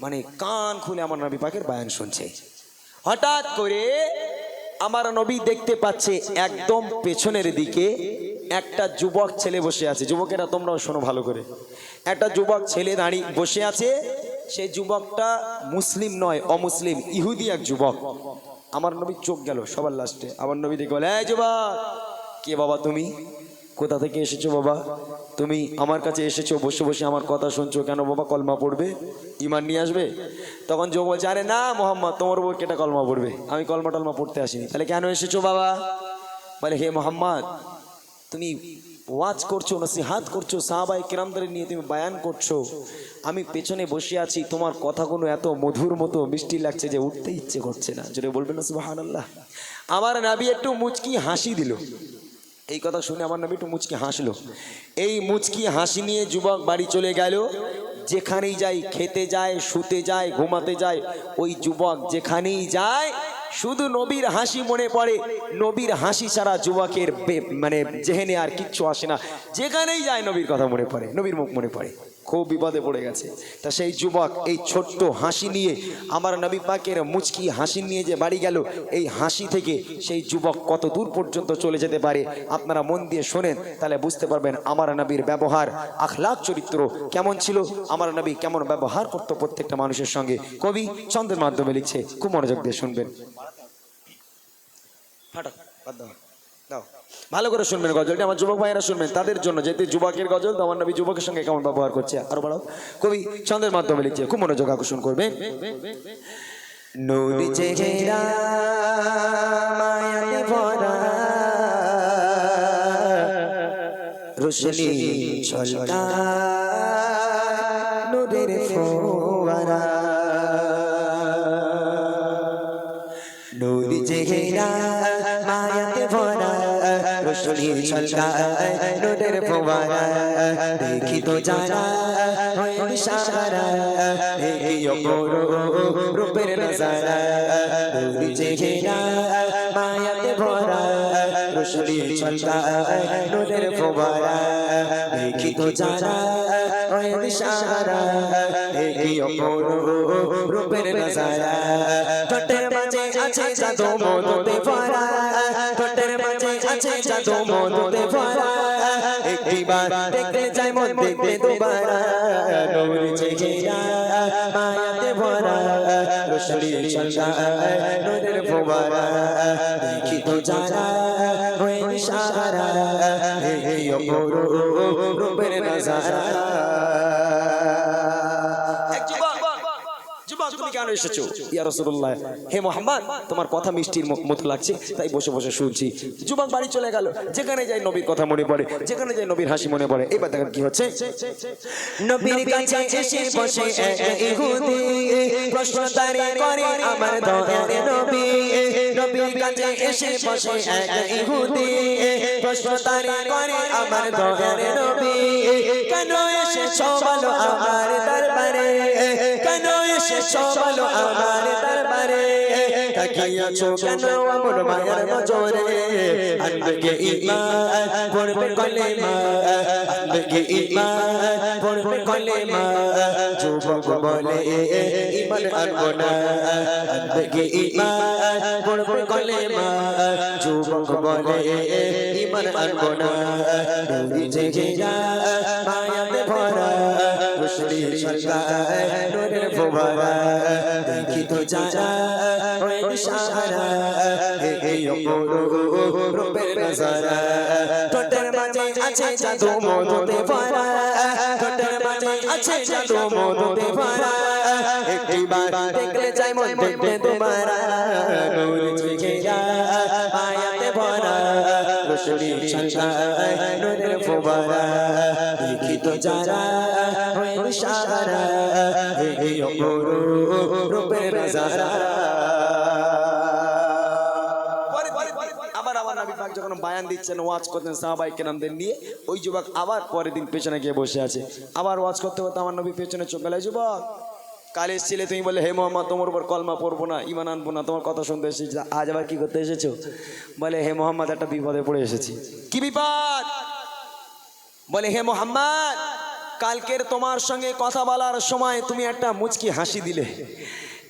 মানে কান খুলে আমার নবী পাকের বায়ান শুনছে। হঠাৎ করে আমার নবী দেখতে পাচ্ছে একদম পেছনের দিকে একটা যুবক ছেলে বসে আছে। যুবকেরা তোমরাও শোনো ভালো করে। একটা যুবক ছেলে দাঁড়িয়ে বসে আছে। সেই যুবকটা মুসলিম নয়, অমুসলিম, ইহুদি এক যুবক। আমার নবী চোখ গেল সবার লাস্টে। আমার নবী দেখে বলে, এই যুবক, কে বাবা তুমি? কোথা থেকে এসেছ বাবা? তুমি আমার কাছে এসেছ, বসে বসে আমার কথা শুনছো কেন বাবা? কলমা পড়বে? ইমান নিয়ে আসবে? তখন যোগ বলছে, আরে না মোহাম্মদ, তোমার উপর কেটা কলমা পড়বে? আমি কলমা টলমা পড়তে আসিনি। তাহলে কেন এসেছ বাবা? বলে, হে মোহাম্মদ, তুমি ওয়াজ করছ, নসিহাত করছ সাহাবাই কিরামদারে নিয়ে তুমি বায়ান করছ। আমি পেছনে বসে আছি, তোমার কথাগুলো এত মধুর মতো মিষ্টি লাগছে যে উঠতে ইচ্ছে করছে না। যেটা বলবেন না, সুবহানাল্লাহ। আমার নাবি একটু মুচকি হাসি দিল। এই কথা শুনে আমার নবী একটু মুচকি হাসলো। এই মুচকি হাসি নিয়ে যুবক বাড়ি চলে গেল। যেখানেই যাই, খেতে যায়, শুতে যায়, ঘুমাতে যায়, ওই যুবক যেখানেই যায়, শুধু নবীর হাসি মনে পড়ে। নবীর হাসি ছাড়া যুবকের মানে জেহেনে আর কিচ্ছু আসে না। যেখানেই যায়, নবীর কথা মনে পড়ে, নবীর মুখ মনে পড়ে। খুব বিপদে পড়ে গেছে। তা সেই যুবক এই ছোট্ট হাসি নিয়ে আমার নবী পাকের মুচকি হাসি নিয়ে যে বাড়ি গেল, এই হাসি থেকে সেই যুবক কত দূর পর্যন্ত চলে যেতে পারে? আপনারা মন দিয়ে শোনেন, তাহলে বুঝতে পারবেন আমার নবীর ব্যবহার আখলাক চরিত্র কেমন ছিল, আমার নবী কেমন ব্যবহার করতো প্রত্যেকটা মানুষের সঙ্গে। কবি ছন্দের মাধ্যমে লিখছে, খুব মনোযোগ দিয়ে শুনবেন। বাদ দাও। ভালো করে শুনবেন গজলটা আমার যুবক ভাইয়েরা শুনবেন। তাদের জন্য যেহেতু যুবকের গজল তো আমার নবী যুবকের সঙ্গে কেমন ব্যবহার করছে? আরও বাড়াও। কবি ছন্দের মাধ্যমে লিখছে খুব মনোযোগ আকর্ষণ করবে নদী চেহারা মায়াতে ভরা। রোশনি ছলকা নূরের ফোয়ারা। চেহারা রোশনি ছলকায় নূরের ফোয়ারা, দেখি তো যারা হয় সারা এই অপর রূপের নজারা নূর চেহারা মায়াতে ভরা, রোশনি ছলকায় নূরের ফোয়ারা, দেখি তো যারা হয় সারা এই অপর রূপের নজারা, ঠোঁটের আছে জাদু মধুতে ভরা ঠোঁটের মাঝে আছে জাদু মধুতে ভরা একটিবার দেখতে যাই মন দেখতে দুবারা নূর চেহারা মায়াতে ভরা রোশনি ছলকায় নূরের ফোয়ারা দেখি তো যারা হয়ে সারা এই অপর রূপের নজারা তুমি কেন এসেছ? ইয়া হে মোহাম্মদ তোমার কথা মিষ্টির মতো লাগছে তাই বসে বসে শুনছি। যুবক বাড়ি চলে গেল যেখানে যাই নবীর কথা মনে পড়ে যেখানে যাই নবীর হাসি মনে পড়ে। এবার দেখেন কি হচ্ছে? নবীর কাছে এসে বসে এক ইহুদি প্রশ্ন তারে করে আমার দয়ার নবী নবীর কাছে এসে বসে এক ইহুদি প্রশ্ন তারে করে, আমার দয়ার নবী, কেন এসেছ বলো আমার দরবারে? কেন এসেছ বলো আমার দরবারে? তাকিয়াছো কেন আমার মায়ের নজরে? আনবে ইমান পড়বে কলেমা আনবে ইমান, পড়বে কলেমা যুবক বলে, ইমান আনব না। আনবে ইমান, পড়বে কলেমা যুবক বলে, ইমান আনব না। নদী জেগেরা মায়াতে ভরা, রুশনি সরকার নূরের ফোয়ারা। দেখি তো যারা ওই সারা এই অপর রূপের নজারা। মাঝে আছে জাদু মধুতে ভরা ঠোঁটের মাঝে আছে জাদু মধুতে ভরা একটিবার দেখলে যাই মন দেখতে তোমারা নূর জেগেরা আয়াতে ভরা। রোশনি সরকার নূরের ফোয়ারা। দেখি যারা হয় সারা এই অপর রূপের নজারা। পাক যখন বায়ান দিচ্ছেন, ওয়াজ করতেন সাহাবাই দেন নিয়ে, ওই যুবক আবার পরের দিন পেছনে গিয়ে বসে আছে। আবার ওয়াজ করতে করতে আমার নবী পেছনে চোখ গেলে যুবক, কাল এসেছিলে তুমি বলে, হে মোহাম্মদ, তোমার উপর কলমা পড়ব না ইমান আনব না, তোমার কথা শুনতে এসেছি, আজ আবার কি করতে এসেছ? বলে, হে মোহাম্মদ, একটা বিপদে পড়ে এসেছি। কি বিপদ? বলে, হে মোহাম্মদ কালকের তোমার সঙ্গে কথা বলার সময় তুমি একটা মুচকি হাসি দিলে।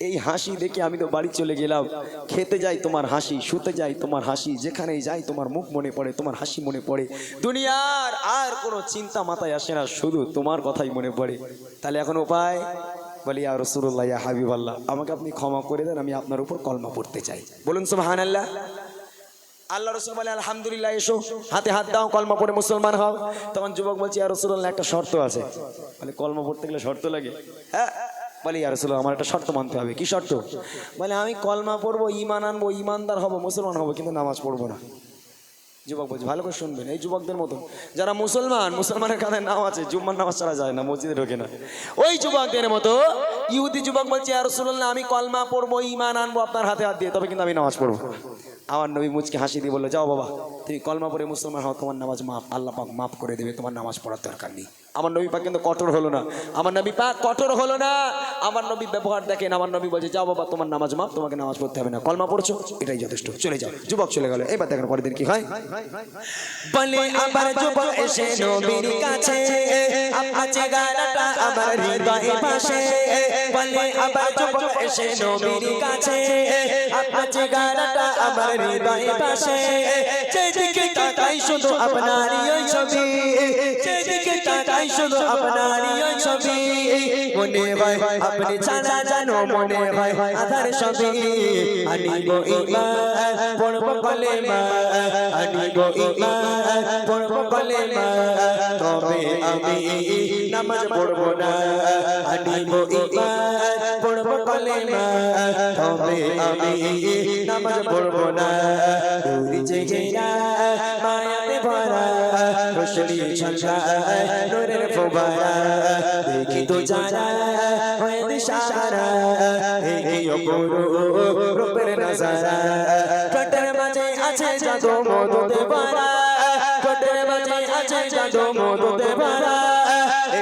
এই হাসি দেখে আমি তো বাড়ি চলে গেলাম। খেতে যাই তোমার হাসি, শুতে যাই তোমার হাসি, যেখানেই যাই তোমার মুখ মনে পড়ে, তোমার হাসি মনে পড়ে। দুনিয়ার আর কোনো চিন্তা মাথায় আসে না, শুধু তোমার কথাই মনে পড়ে। তাহলে এখন উপায়? বলি আর রসুল্লাহ ইয়া হাবিবাল্লাহ, আমাকে আপনি ক্ষমা করে দেন, আমি আপনার উপর কলমা পড়তে চাই। বলুন সুবহান আল্লাহ আল্লাহ রসুল বলে, আলহামদুলিল্লাহ, এসো। হাতে হাত দাও, কলমা পড়ে মুসলমান হও। তখন যুবক বলছি আর রসুল্লাহ একটা শর্ত আছে। বলে, কলমা পড়তে গেলে শর্ত লাগে? হ্যাঁ। বলে আর রসুল আমার একটা শর্ত মানতে হবে। কি শর্ত? বলে, আমি কলমা পড়ব ইমান আনব ইমানদার হব, মুসলমান হব, কিন্তু নামাজ পড়ব না। যুবক বলছি, ভালো করে শুনবেন, এই যুবকদের মতো যারা মুসলমান, মুসলমানের কাঁধে নাম আছে, জুম্মার নামাজ ছাড়া যায় না, মসজিদে ঢোকে না। ওই যুবকদের মতো ইহুদি যুবক বলছে আর না আমি কলমা পড়ব ইমান আনব, আপনার হাতে হাত দিয়ে, তবে কিন্তু আমি নামাজ পড়ব। আমার নবী মুচকে হাসি দিয়ে বলল, যাও বাবা তুমি কলমা পড়ে মুসলমান হও, তোমার নামাজ মাফ, আল্লাহ পাক মাফ করে দেবে, তোমার নামাজ পড়ার দরকার নেই। আমার নবী পাক কিন্তু কঠোর হলো না। আমার নবী পাক কঠোর হলো না। আমার নবী ব্যবহার দেখেন, আমার নবী বলছে, যাও বাবা, তোমার নামাজ মাফ, তোমাকে নামাজ পড়তে হবে না। কলমা পড়ছো? এটাই যথেষ্ট। চলে যাও। যুবক চলে গেল। এবার দেখেন পরের দিন কি হয়? বলে, আবার যুবক এসে নবীর কাছে আছে গানাটা আমার হৃদয়ে পাশে বলে, আবার যুবক এসে নবীর কাছে আছে গানাটা আমার হৃদয়ে পাশে। যেদিকে তাকাই শুধু আপনারই ওই ছবি, যেদিকে তাকাই শুধু আপনারই ওই ছবি। মনে হয় আপনি ছাড়া জানো মনে হয় আধার ছবি। আনিব ইমান, পড়ব কলেমা, আনিব ইমান, পড়ব কলেমা। তবে আমি নামাজ পড়ব না, আনিব ইমান। পড়ব কলেমা, তবে আমি নামাজ পড়ব না। দূরি জেগেরা মায়াতে ভরা, রোশনি ছলছায় নূরের ফোবারা দেখি তো যারা হয়ে দিশারা এই অপরূপ রূপের নজারা। ঠোঁটের মাঝে আছে জাদু মধু দেবারা, ঠোঁটের মাঝে আছে জাদু মধু দেবারা।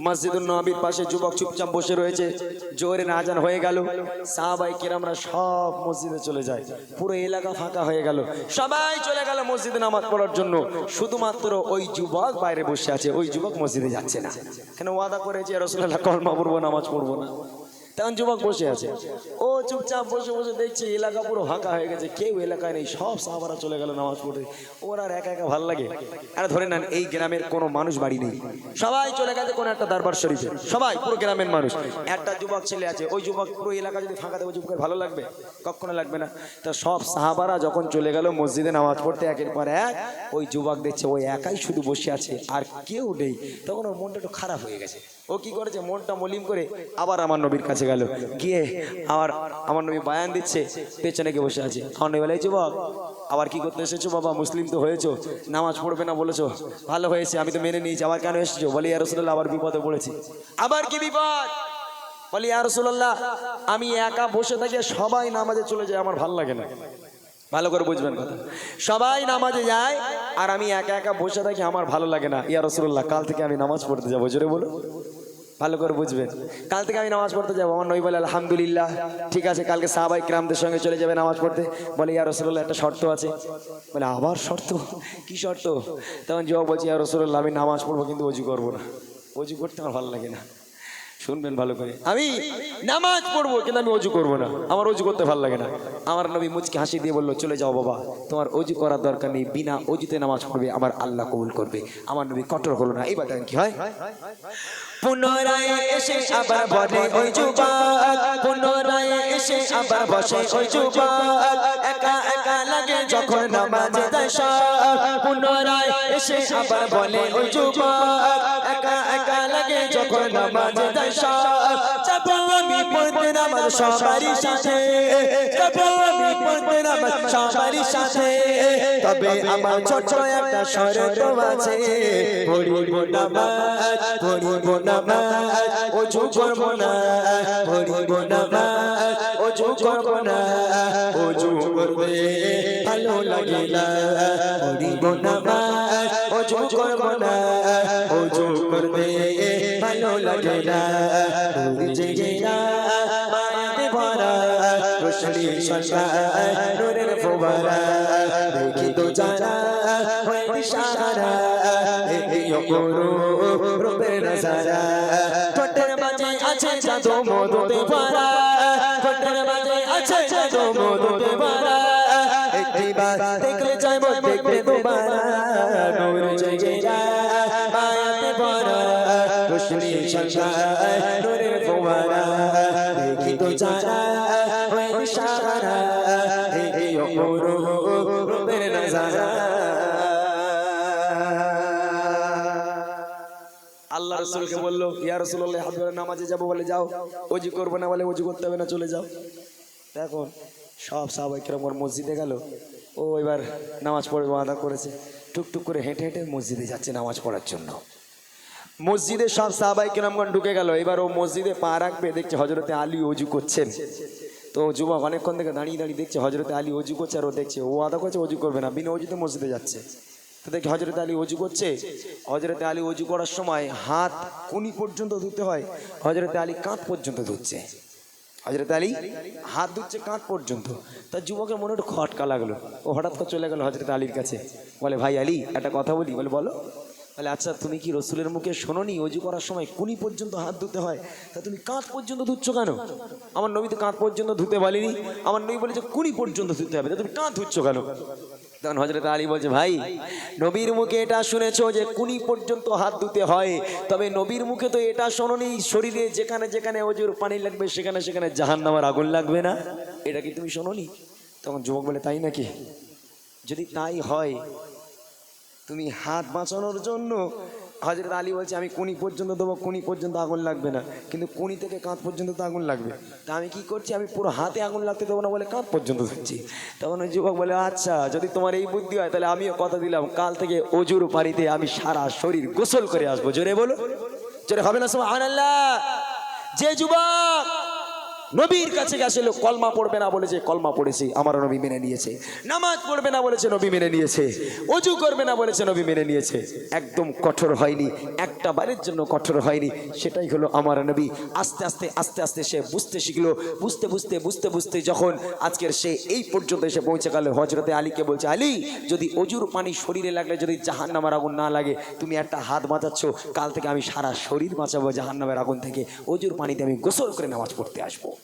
মসজিদুল নবীর পাশে যুবক চুপচাপ বসে রয়েছে। জোরে আজান হয়ে গেল। সাহাবাই কেরামরা সব মসজিদে চলে যায়। পুরো এলাকা ফাঁকা হয়ে গেল। সবাই চলে গেল মসজিদে নামাজ পড়ার জন্য। শুধুমাত্র ওই যুবক বাইরে বসে আছে। ওই যুবক মসজিদে যাচ্ছে না। কেন ওয়াদা করেছে রসুল্লাহ কলমা পড়ব নামাজ পড়ব না। তখন যুবক বসে আছে। ও চুপচাপ বসে বসে দেখছে এলাকা পুরো ফাঁকা হয়ে গেছে, কেউ এলাকায় নেই, সব সাহাবারা চলে গেল নামাজ পড়তে। ওর আর একা একা ভালো লাগে। আর ধরে নেন, এই গ্রামের কোনো মানুষ বাড়ি নেই। সবাই চলে গেছে কোনো একটা দরবার শরীফে। সবাই, পুরো গ্রামের মানুষ। একটা যুবক ছেলে আছে, ওই যুবক পুরো এলাকা যদি ফাঁকা দেবো যুবকের ভালো লাগবে? কখনো লাগবে না। তা সব সাহাবারা যখন চলে গেল মসজিদে নামাজ পড়তে, একের পর এক ওই যুবক দেখছে ওই একাই শুধু বসে আছে, আর কেউ নেই। তখন ওর মনটা একটু খারাপ হয়ে গেছে। ও কি করেছে? মনটা মলিম করে আবার আমার নবীর কাছে গেল। গিয়ে আবার আমার নবী বায়ান দিচ্ছে, পেছনে গিয়ে বসে আছে। আমার নবী বলে, "এই যুবক, আবার কি করতে এসেছ বাবা? মুসলিম তো হয়েছো। নামাজ পড়বে না বলেছ। ভালো হয়েছে, আমি তো মেনে নিয়েছি। আবার কেন এসেছ? বলি আর রসুল্লাহ আবার বিপদে পড়েছি। আবার কি বিপদ? বলি আর রসুল্লাহ আমি একা বসে থাকি সবাই নামাজে চলে যায় আমার ভালো লাগে না। ভালো করে বুঝবেন কথা। সবাই নামাজে যায়, আর আমি একা একা বসে থাকি, আমার ভালো লাগে না। ইয়া রসুল্লাহ কাল থেকে আমি নামাজ পড়তে যাব, জোরে বলো ভালো করে বুঝবেন। কাল থেকে আমি নামাজ পড়তে যাব। আমার নই বলে, আলহামদুলিল্লাহ, ঠিক আছে, কালকে সাহাবাই ক্রামদের সঙ্গে চলে যাবে নামাজ পড়তে। বলে, ইয়া রসুল্লাহ একটা শর্ত আছে। বলে, আবার শর্ত? কি শর্ত? তখন জবাব বলছি, ইয়া রসুল্লাহ আমি নামাজ পড়ব, কিন্তু অজু করব না। অজু করতে আমার ভালো লাগে না। শুনবেন ভালো করে। আমি নামাজ পড়ব, কিন্তু আমি অজু করব না। আমার অজু করতে ভালো লাগে না। আমার নবী মুচকে হাসি দিয়ে বলল, চলে যাও বাবা, তোমার অজু করার দরকার নেই। বিনা অজুতে নামাজ পড়বে, আমার আল্লাহ কবুল করবে। আমার নবী কঠোর হলো না। দেখেন কি হয়? পুনরায় এসে আবার বলে, ওই যুবক, পুনরায় এসে আবার বসে, ওই যুবক, একা একা লাগে যখন নামাজে দেয় পুনরায় এসে আবার বলে, ওই যুবক, একা যখন নামাজে যাই যাব আমি পড়তে নামাজ সবারই সাথে। যাব আমি পড়তে নামাজ সবারই সাথে। তবে আমার ছোট একটা শরত আছে। পড়িব নামাজ পড়িব নামাজ ওযু করব না পড়িব নামাজ ওযু করব না ওযু করবে ভালো লাগে না পড়িব নামাজ ওযু করব না ওযু করবে ভালো লাগে না বুঝে গেলা মায়াতে ভরা রোশনি সরকার নূরের ফোয়ারা। দেখি তো যারা হয় ইশারা এই করো রূপের নজারা। ঠোঁটের মাঝে আছে জাদু মধুতে ভরা ঠোঁটের মাঝে আছে জাদু মধুতে ভরা একটিবার দেখলে চাইব রসুলকে বলল, ইয়া রসুল্লাহ হাত ধরে নামাজে যাব বলে যাও। অজু করব না বলে অজু করতে হবে না, চলে যাও। দেখো সব সাহাবাই কীরকম মসজিদে গেল। ও এবার নামাজ পড়বে আদা করেছে। টুকটুক করে হেঁটে হেঁটে মসজিদে যাচ্ছে নামাজ পড়ার জন্য। মসজিদে সব সাহাবাই কিরমগণ ঢুকে গেল। এবার ও মসজিদে পা রাখবে, দেখছে হজরতে আলী অজু করছেন। তো যুবক অনেকক্ষণ থেকে দাঁড়িয়ে দাঁড়িয়ে দেখছে হজরতে আলী অজু করছে আর ও দেখছে, ও আদা করছে অজু করবে না, বিনা অজুতে মসজিদে যাচ্ছে। দেখি হজরত আলী অজু করছে। হজরত আলী অজু করার সময় হাত কুনি পর্যন্ত ধুতে হয় হজরত আলী কাঁধ পর্যন্ত ধুচ্ছে। হজরত আলী হাত ধুচ্ছে কাঁধ পর্যন্ত। তার যুবকের মনে একটু খটকা লাগল। ও হঠাৎ করে চলে গেল হজরত আলীর কাছে। বলে, ভাই আলী, একটা কথা বলি, বলে, বলো। বলে আচ্ছা তুমি কি রসুলের মুখে শোনোনি অজু করার সময় কুনি পর্যন্ত হাত ধুতে হয়? তা তুমি কাঁধ পর্যন্ত ধুচ্ছ কেন? আমার নবী তো কাঁধ পর্যন্ত ধুতে বলেনি। আমার নবী বলেছে কুনি পর্যন্ত ধুতে হবে। তা তুমি কাঁধ ধুচ্ছ কেন? তখন হজরত আলী বলছে, ভাই, নবীর মুখে এটা শুনেছো যে কুনি পর্যন্ত হাত ধুতে হয়? তবে নবীর মুখে তো এটা শোনোনি, শরীরে যেখানে যেখানে অজুর পানি লাগবে, সেখানে সেখানে জাহান নামার আগুন লাগবে না? এটা কি তুমি শোনোনি? তখন যুবক বলে, তাই নাকি? যদি তাই হয়, তুমি হাত বাঁচানোর জন্য হজরত আলী বলছে, আমি কুনি পর্যন্ত দেবো, কুনি পর্যন্ত আগুন লাগবে না। কিন্তু কুনি থেকে কাঁধ পর্যন্ত তো আগুন লাগবে। তা আমি কি করছি? আমি পুরো হাতে আগুন লাগতে দেবো না বলে কাঁধ পর্যন্ত ধরছি। তখন ওই যুবক বলে আচ্ছা যদি তোমার এই বুদ্ধি হয়, তাহলে আমিও কথা দিলাম। কাল থেকে অজুর পাড়িতে আমি সারা শরীর গোসল করে আসব। জোরে বলো জোরে হবে না সময় আল্লাহ যে যুবক নবীর কাছে গেছিল কলমা পড়বে না বলেছে কলমা পড়েছে আমার নবী মেনে নিয়েছে। নামাজ পড়বে না বলেছে নবী মেনে নিয়েছে। অজু করবে না বলেছে নবী মেনে নিয়েছে। একদম কঠোর হয়নি, একটা বারের জন্য কঠোর হয়নি, সেটাই হলো আমার নবী। আস্তে আস্তে আস্তে আস্তে সে বুঝতে শিখলো। বুঝতে বুঝতে বুঝতে বুঝতে যখন আজকের সে এই পর্যন্ত এসে পৌঁছে গেল হজরতে আলীকে বলছে, আলী, যদি অজুর পানি শরীরে লাগলে, যদি জাহান নামের আগুন না লাগে, তুমি একটা হাত বাঁচাচ্ছ, কাল থেকে আমি সারা শরীর বাঁচাবো জাহান নামের আগুন থেকে। অজুর পানিতে আমি গোসল করে নামাজ পড়তে আসব।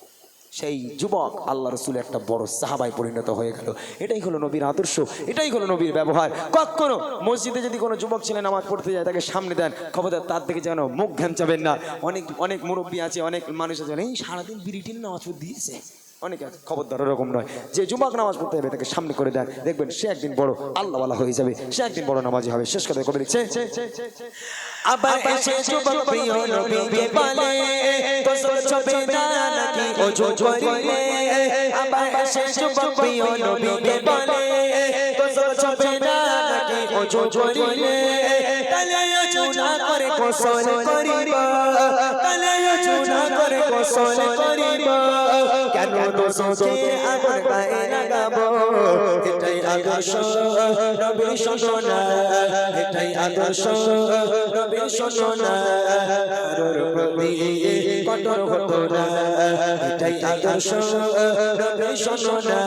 সেই যুবক আল্লাহ রসুল একটা বড় সাহাবায় পরিণত হয়ে গেল। এটাই হলো নবীর আদর্শ, এটাই হলো নবীর ব্যবহার। কখনো মসজিদে যদি কোনো যুবক ছেলে নামাজ পড়তে যায়, তাকে সামনে দেন, খবরদার তার থেকে যেন মুখ ঘ্যামচাবেন না। অনেক অনেক মুরব্বী আছে, অনেক মানুষ আছে, এই সারাদিন বিরিটিন নামাজ দিয়েছে। অনেক খবরদার ওরকম নয়। যে যুবক নামাজ পড়তে হবে তাকে সামনে করে দেন। দেখবেন সে একদিন বড় আল্লাহওয়ালা হয়ে যাবে। সে একদিন বড় নামাজি হবে। শেষ কথা কবে লিখছে? আবার এসে যুবক প্রিয় নবীকে ছবে না নাকি ওযু করিলে আবার এসে যুবক প্রিয় নবীকে ছবে না নাকি ওযু করিলে তালে করে? গোসল করিব। তালে করে করিব। কেন দোষকে আগুন গায়ে লাগাবো এটাই আদর্শ নবীর শোনা এটাই আদর্শ নবীর শোনা কারোর প্রতি কঠোর হতো না এটাই আদর্শ নবীর শোনা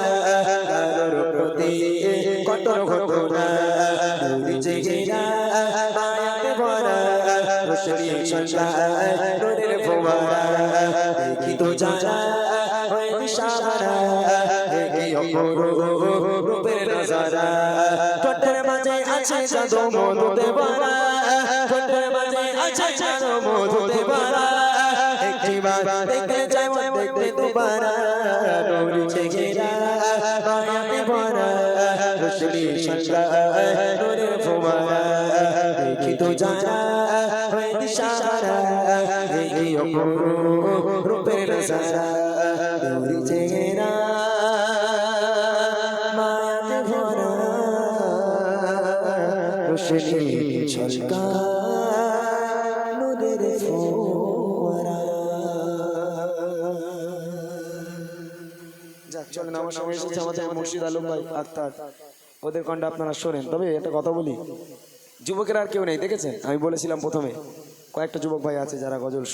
কারোর প্রতি কঠোর হতো না নবী জেগেরা মায়াতে ভরা রোশনি সন্ধ্যা নূরের ফোয়ারা দেখি তো যারা হয় এই অপরূপ নজারা ঠোঁটের মাঝে আছে জাদু মধুতে ভরা ঠোঁটের মাঝে আছে জাদু মধুতে ভরা একটিবার দেখতে চাই দেখতে দুবারা। নূর জেগেরা মায়াতে ভরা। রোশনি সন্ধ্যা নূরের ফোয়ারা দেখি তো যারা হয় দিশাহারা। কি অপরূপ নজারা তোর রোশনি ঝলকা নূরের ফোয়ারা আমার সময় মুর্শিদ আলম ভাই আক্তার। ওদের কণ্ঠে আপনারা শোনেন। তবে একটা কথা বলি, যুবকের আর কেউ নেই, দেখেছেন? আমি বলেছিলাম প্রথমে, কয়েকটা যুবক ভাই আছে যারা গজল।